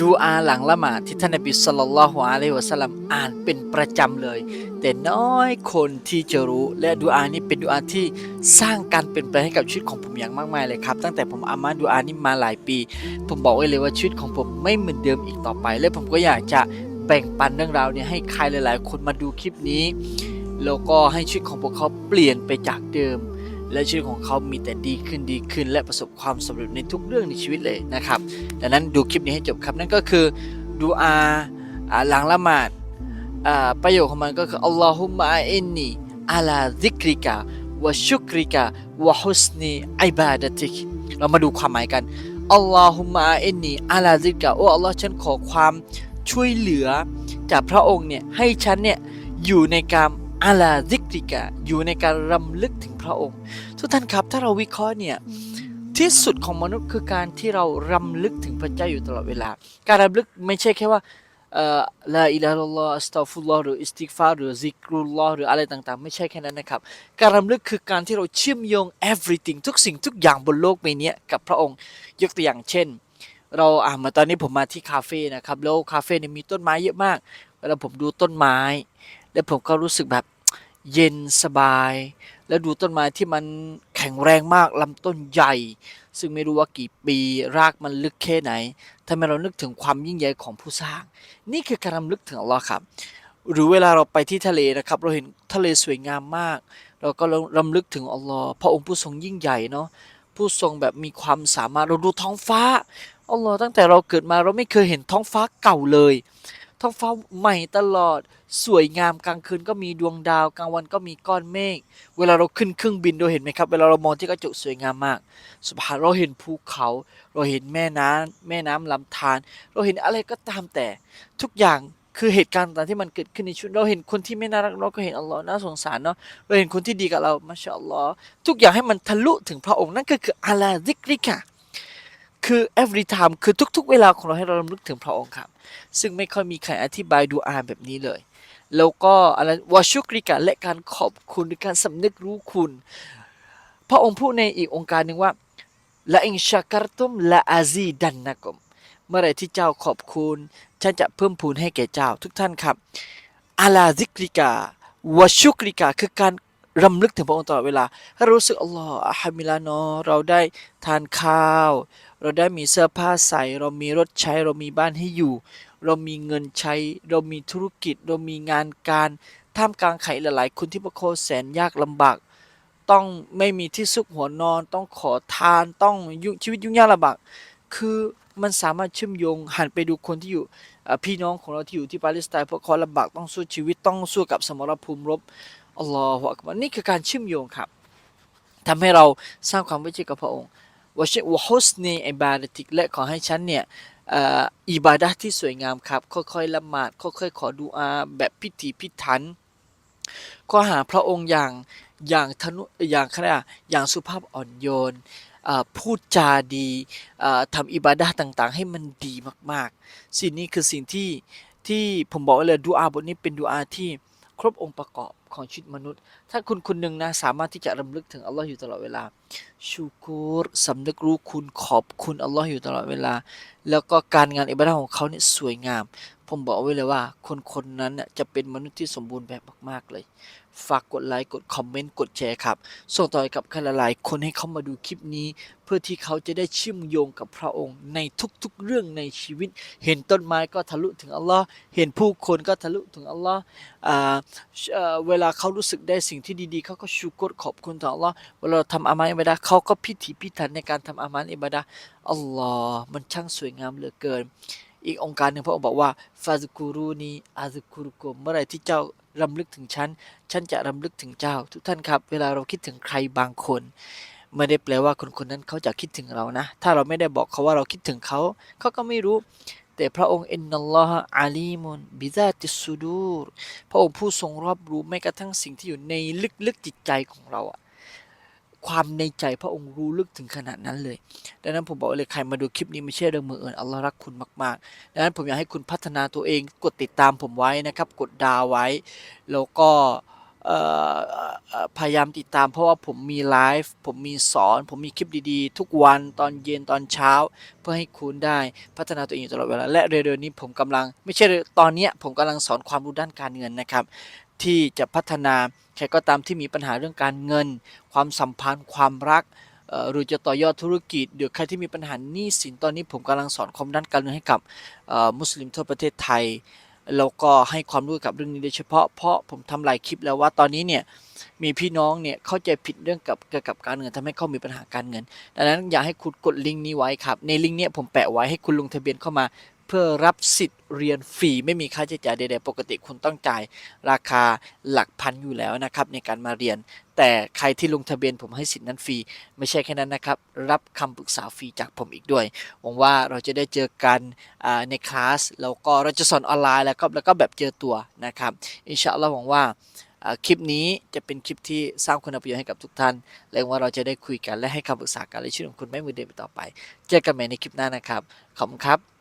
ดูอาหลังละหมาดที่ท่านนบีสุลต่านละฮ์อะลัยฮิวะสัลลัมอ่านเป็นประจำเลย แต่น้อยคนที่จะรู้ และดูอานี้เป็นดูอาที่สร้างการเปลี่ยนแปลงให้กับชีวิตของผมอย่างมากมายเลยครับ ตั้งแต่ผมอามาดูอานี้มาหลายปี ผมบอกไว้เลยว่าชีวิตของผมไม่เหมือนเดิมอีกต่อไป และผมก็อยากจะแบ่งปันเรื่องราวเนี่ยให้ใครหลาย ๆ คนมาดูคลิปนี้แล้วก็ให้ชีวิตของพวกเขาเปลี่ยนไปจากเดิม และชีวิตของเขามีแต่ดีขึ้นดีขึ้น และประสบความสำเร็จในทุกเรื่องในชีวิตเลยนะครับ ดังนั้นดูคลิปนี้ให้จบครับนั่นก็คือดูอาอาหลังละหมาดประโยคของมันก็คืออัลลอฮุมะอินนีอาลาซิกริกะวะชุกริกะวะฮุสนีอิบาดะติกเรามาดูความหมายกันอัลลอฮุมะอินนีอาลาซิกะโอ้อัลลอฮ์ฉันขอความช่วยเหลือ จากพระองค์เนี่ยให้ฉันเนี่ยอยู่ในการอาลาซิกริกะอยู่ในการรำลึกถึง ระองค์ ทุกท่านครับถ้าเราวิเคราะห์เนี่ยที่สุดของมนุษย์คือการที่เรารำลึกถึงพระเจ้าอยู่ตลอดเวลา การรำลึกไม่ใช่แค่ว่าเอ่อลาอิลาฮะลอฮ์อัสตัฟุลลอฮ์หรืออิสติกฟาร์หรือซิกรุลลอฮ์หรืออะไรต่างๆ ไม่ใช่แค่นั้นนะครับ การรำลึกคือการที่เราเชื่อมโยง everything ทุกสิ่งทุกอย่างบนโลกใบนี้กับพระองค์ยกตัวอย่างเช่น เราอ่ามาตอนนี้ผมมาที่คาเฟ่นะครับแล้วคาเฟ่เนี่ยมีต้นไม้เยอะมากเวลาผมดูต้นไม้ แล้วผมก็รู้สึกแบบ เย็นสบาย แล้วดูต้นไม้ที่มันแข็งแรงมากลำต้นใหญ่ ซึ่งไม่รู้ว่ากี่ปีรากมันลึกแค่ไหนทำให้เรานึกถึงความยิ่งใหญ่ของผู้สร้าง นี่คือการรำลึกถึงอัลลอฮ์ครับ หรือเวลาเราไปที่ทะเลนะครับ เราเห็นทะเลสวยงามมาก เราก็รำลึกถึงอัลลอฮ์พระองค์ผู้ทรงยิ่งใหญ่เนาะผู้ทรงแบบมีความสามารถเราดูท้องฟ้าอัลลอฮ์ตั้งแต่เราเกิดมาเราไม่เคยเห็นท้องฟ้าเก่าเลย ท้องฟ้าใหม่ตลอด สวยงามกลางคืนก็มีดวงดาวกลางวันก็มีก้อนเมฆเวลาเราขึ้นเครื่องบินเราเห็นไหมครับเวลาเรามองที่กระจกสวยงามมากสุภาเราเห็นภูเขา เราเห็นแม่น้ำแม่น้ำลำธารเราเห็นอะไรก็ตามแต่ทุกอย่างคือเหตุการณ์ต่างๆที่มันเกิดขึ้นในชีวิตเราเห็นคนที่ไม่น่ารักเราก็เห็นอัลลอฮ์น่าสงสารเนาะเราเห็นคนที่ดีกับเรามาชาอัลลอฮ์ทุกอย่างให้มันทะลุถึงพระองค์นั่นก็คืออาลาซิกริกะ คือ every time คือทุกๆ เวลาของเราให้เรารำลึกถึงพระองค์ครับ ซึ่งไม่ค่อยมีใครอธิบายดูอาแบบนี้เลย แล้วก็อะไรวาชุกริกะและการขอบคุณการสำนึกรู้คุณ พระองค์พูดในอีกองค์การหนึ่งว่าละอิงชาการตุมละอาซีดันนะกมเมื่อไรที่เจ้าขอบคุณ ฉันจะเพิ่มพูนให้แก่เจ้าทุกท่านครับอาลาซิกริกาวาชุกริกาคือการ รำลึกถึงพระองค์ตลอดเวลาให้รู้สึกอัลลอฮ์อะฮัมิลานอเราได้ทานข้าว เราได้มีเสื้อผ้าใส่ เรามีรถใช้ เรามีบ้านให้อยู่ เรามีเงินใช้ เรามีธุรกิจ เรามีงานการท่ามกลางไขหลายๆ คนที่พวกเขาแสนยากลำบาก ต้องไม่มีที่ซุกหัวนอน ต้องขอทาน ต้องยุ่งชีวิตยุ่งยากลำบาก คือมันสามารถเชื่อมโยงหันไปดูคนที่อยู่พี่น้องของเราที่อยู่ที่ปาเลสไตน์พวกเขาลำบากต้องสู้ชีวิตต้องสู้กับสมรภูมิรบ อัลลอฮฺอักบัรนี่คือการเชื่อมโยงครับทำให้เราสร้างความไว้ใจกับพระองค์วะเชวะฮุสนีอิบาดติกและขอให้ฉันเนี่ยอิบาดะที่สวยงามครับ ค่อยๆละหมาดค่อยๆขอดูอาแบบพิถีพิถันก็หาพระองค์อย่างอย่างทนุอย่างขนาอย่างสุภาพอ่อนโยนพูดจาดีทำอิบาดะต่างๆ ให้มันดีมากๆ สิ่งนี้คือสิ่งที่ที่ผมบอกเลยดูอาบทนี้เป็นดูอาที่ครบองค์ประกอบของชีวิตมนุษย์ ถ้าคุณคนหนึ่งนะสามารถที่จะรำลึกถึงอัลลอฮ์อยู่ตลอดเวลา ชูกูรสำนึกรู้คุณขอบคุณอัลลอฮ์อยู่ตลอดเวลา แล้วก็การงานอิบาดะห์ของเขาเนี่ยสวยงาม ผมบอกไว้เลยว่า คนคนนั้นน่ะจะเป็นมนุษย์ที่สมบูรณ์แบบมากๆเลย ฝากกดไลค์กดคอมเมนต์กดแชร์ครับส่งต่อกับใครหลายๆคนให้เขามาดูคลิปนี้ เพื่อที่เขาจะได้เชื่อมโยงกับพระองค์ในทุกๆเรื่องในชีวิต เห็นต้นไม้ก็ทะลุถึงอัลลอฮ์เห็นผู้คนก็ทะลุถึงอัลลอฮ์เวลาเขารู้สึกได้สิ่งที่ดีๆ เขาก็ชูกรขอบคุณต่ออัลลอฮ์เวลาเราทำอามานอิบาดะเขาก็พิถีพิถันในการทำอามานอิบาดะอัลลอฮ์มันช่างสวยงามเหลือเกิน อีกองค์การหนึ่งพระองค์บอกว่าฟาซกูรูนีอาซกูรุกุมเมื่อไรที่เจ้ารำลึกถึงฉัน ฉันจะรำลึกถึงเจ้า ทุกท่านครับ เวลาเราคิดถึงใครบางคนไม่ได้แปลว่าคนคนนั้นเขาจะคิดถึงเรานะ ถ้าเราไม่ได้บอกเขาว่าเราคิดถึงเขา เขาก็ไม่รู้ แต่พระองค์อินนัลลอฮะอาลีมุนบิซาติสซูดูรพระองค์ผู้ทรงรอบรู้แม้กระทั่งสิ่งที่อยู่ในลึกๆจิตใจของเราอะความในใจพระองค์รู้ลึกถึงขนาดนั้นเลย ดังนั้นผมบอกเลยใครมาดูคลิปนี้ไม่ใช่เรื่องมือเอิญอัลลอฮ์รักคุณมากๆ ดังนั้นผมอยากให้คุณพัฒนาตัวเองกดติดตามผมไว้นะครับ กดดาวไว้ แล้วก็ พยายามติดตามเพราะว่าผมมีไลฟ์ผมมีสอน ผมมีคลิปดีๆ ทุกวันตอนเย็นตอนเช้า เพื่อให้คุณได้พัฒนาตัวเองอยู่ตลอดเวลาและเร็วๆนี้ผมกำลัง ไม่ใช่ตอนเนี้ยผมกำลังสอนความรู้ด้านการเงินนะครับ ที่จะพัฒนาใครก็ตามที่มีปัญหาเรื่องการเงิน ความสัมพันธ์ ความรักหรือจะต่อยอดธุรกิจหรือใครที่มีปัญหาหนี้สินตอนนี้ผมกำลังสอนความด้านการเงินให้กับมุสลิมทั่วประเทศไทย แล้วก็ให้ความรู้กับเรื่องนี้โดยเฉพาะเพราะผมทำหลายคลิปแล้วว่าตอนนี้เนี่ยมีพี่น้องเนี่ยเข้าใจผิดเรื่องกับเกี่ยวกับการเงินทำให้เขามีปัญหาการเงิน ดังนั้นอยากให้คุณกดลิงก์นี้ไว้ครับในลิงก์เนี้ยผมแปะไว้ให้คุณลงทะเบียนเข้ามา เพื่อรับสิทธิ์เรียนฟรีไม่มีค่าใช้จ่ายใดๆปกติคุณต้องจ่ายราคาหลักพันอยู่แล้วนะครับในการมาเรียน แต่ใครที่ลงทะเบียนผมให้สิทธิ์นั้นฟรี ไม่ใช่แค่นั้นนะครับ รับคำปรึกษาฟรีจากผมอีกด้วยหวังว่าเราจะได้เจอกันในคลาสแล้วก็เราจะสอนออนไลน์แล้วก็แล้วก็แบบเจอตัวนะครับอินชาอัลลอฮ์หวังว่าคลิปนี้จะเป็นคลิปที่สร้างคุณประโยชน์ให้กับทุกท่าน และว่าเราจะได้คุยกันและให้คำปรึกษากันและชีวิตของคุณไม่มือเดินไปต่อไป เจอกันใหม่ในคลิปหน้านะครับ ขอบคุณครับ